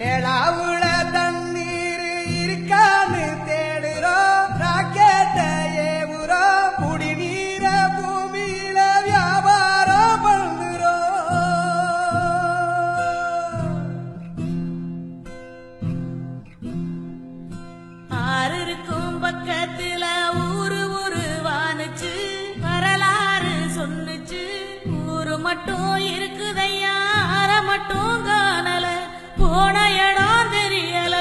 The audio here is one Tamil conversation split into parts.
நிலாவுல தண்ணீர் இருக்கான்னு தேடுறோம். ராக்கெட்ட ஏவுறோம் குடிநீர பூமியில வியாபாரம் பண்ணுறோம். ஆறு இருக்கும் பக்கத்துல ஊரு ஊரு வானுச்சு வரலாறு சொன்னுச்சு. ஊரு மட்டும் இருக்குதையா? அற மட்டும் போன இடம் தெரியல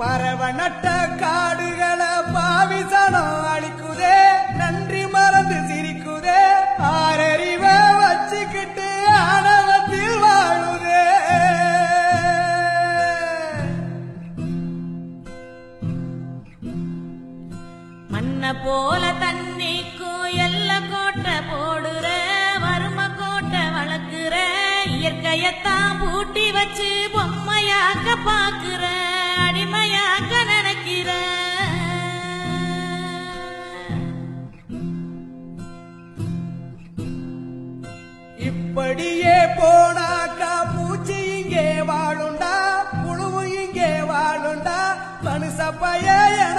பறவ நட்ட காடுகளை பாவிசனம் அழிக்குதே நன்றி மறந்து சிரிக்குதே ஆறறிவ வச்சுக்கிட்டு ஆணவத்தில் வாழுதே. மண்ண போல தண்ணிக்கும் எல்ல இயற்கையத்தான் பூட்டி வச்சு பொம்மையாக்க பாக்குற அடிமையாக்க நினைக்கிற. இப்படியே போனாக்கா பூச்சி இங்கே வாழுண்டா புழுவு இங்கே வாழுண்டா மனுஷ என